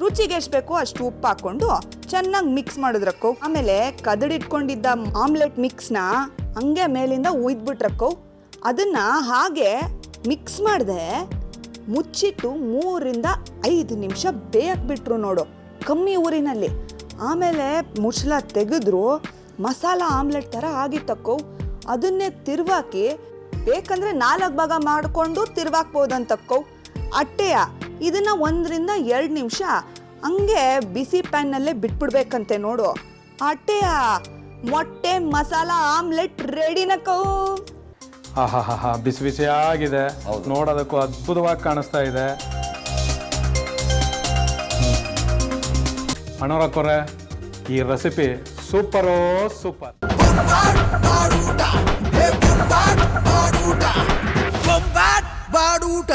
ರುಚಿಗೆ ಎಷ್ಟು ಬೇಕೋ ಅಷ್ಟು ಉಪ್ಪು ಹಾಕೊಂಡು ಚೆನ್ನಾಗಿ ಮಿಕ್ಸ್ ಮಾಡಿದ್ರಕ್ಕೋ, ಆಮೇಲೆ ಕದಡಿಟ್ಕೊಂಡಿದ್ದ ಆಮ್ಲೆಟ್ ಮಿಕ್ಸ್ನ ಹಂಗೆ ಮೇಲಿಂದ ಉಯ್ದ್ಬಿಟ್ರಕ್ಕೋ, ಅದನ್ನ ಹಾಗೆ ಮಿಕ್ಸ್ ಮಾಡಿದೆ ಮುಚ್ಚಿಟ್ಟು ಮೂರಿಂದ ಐದು ನಿಮಿಷ ಬೇಯಕ್ಬಿಟ್ರು ನೋಡು, ಕಮ್ಮಿ ಊರಿನಲ್ಲಿ. ಆಮೇಲೆ ಮುಚ್ಚಳ ತೆಗೆದ್ರು, ಮಸಾಲ ಆಮ್ಲೆಟ್ ಥರ ಆಗಿತ್ತಕ್ಕೋ, ಅದನ್ನೇ ತಿರ್ವಾಕಿ, ಬೇಕಂದ್ರೆ ನಾಲ್ಕು ಭಾಗ ಮಾಡಿಕೊಂಡು ತಿರ್ವಾಕ್ಬೋದಂತಕ್ಕೋ, ಅಟ್ಟೆಯ ಇದನ್ನ ಒಂದರಿಂದ ಎರಡು ನಿಮಿಷ ಹಂಗೆ ಬಿಸಿ ಪ್ಯಾನ್ನಲ್ಲೇ ಬಿಟ್ಬಿಡ್ಬೇಕಂತೆ ನೋಡು. ಅಟ್ಟೆಯ ಮೊಟ್ಟೆ ಮಸಾಲ ಆಮ್ಲೆಟ್ ರೆಡಿನಕ್ಕೋ ಆಹಾ ಬಿಸಿ ಹಾ ಬಿಸಿ ಬಿಸಿಯಾಗಿದೆ ನೋಡೋದಕ್ಕೂ ಅದ್ಭುತವಾಗಿ ಕಾಣಿಸ್ತಾ ಇದೆ. ಅಣ್ಣವರಕ್ಕೋರೆ ಈ ರೆಸಿಪಿ ಸೂಪರೋ ಸೂಪರ್ ಬಾಡೂಟ